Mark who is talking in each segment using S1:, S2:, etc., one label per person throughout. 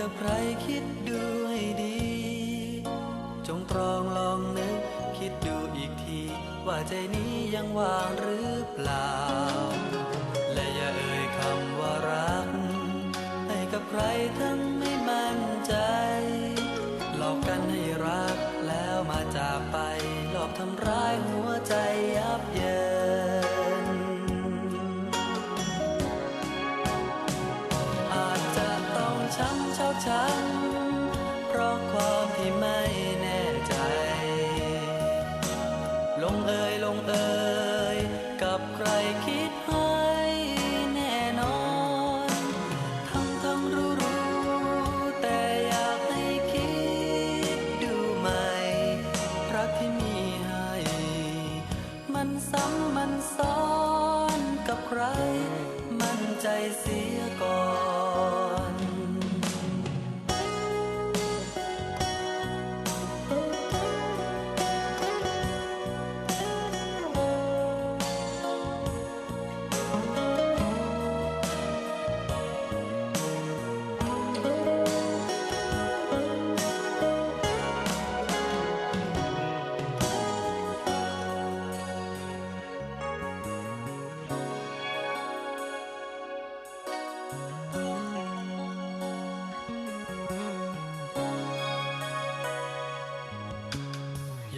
S1: กับใคิดดูให้ดี จงตรองลองนึกคิดดูอีกที ว่าใจนี้ยังว่างหรือเปล่า และอย่าเอ่ยคำว่ารัก ให้กับใครทั้งไม่มั่นใจหลอกกันให้รักแล้วมาจากไป หลอกทำร้ายหัวใจยับเยินำเช้าช้ำเพราะความที่ไม่แน่ใจ ลงเอยลงเอยกับใครคิดให้แน่นอน ทั้งทั้งรู้รู้แต่อยากให้คิดดูใหม่รักที่มีให้ มันซ้ำมันซ้อนกับใคร มั่นใจเสีย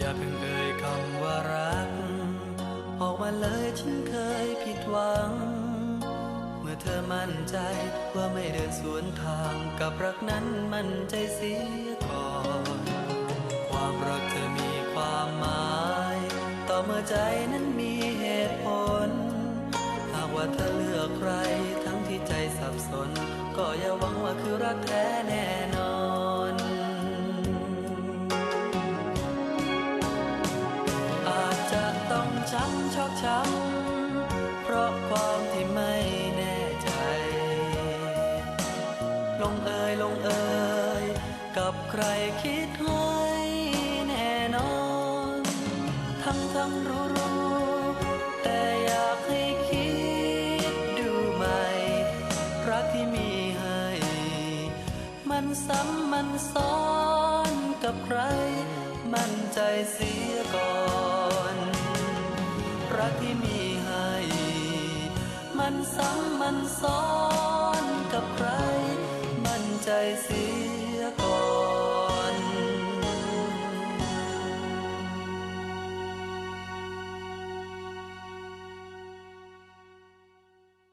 S1: อย่าเพิ่งเอ่ยคำว่ารัก ออกมาเลยฉันเคยผิดหวัง เมื่อเธอมั่นใจว่าไม่เดินสวนทางกับรักนั้นมั่นใจเสียก่อน ความรักเธอมีความหมาย ต่อเมื่อใจนั้นมีเหตุผล หากว่าเธอเลือกใครทั้งที่ใจสับสน ก็อย่าหวังว่าคือรักแท้แน่นอน ชอกช้ำเพราะความที่ไม่แน่ใจ ลงเอยลงเอยกับใครคิดให้แน่นอนทั้งทั้งรู้รู้แต่อยากให้คิดดูใหม่ รักที่มีให้ มันซ้ำมันซ้อนกับใคร มั่นใจเสียก่อน รักที่มีให้ มันซ้ำมันซ้อนกับใคร มั่นใจเสีย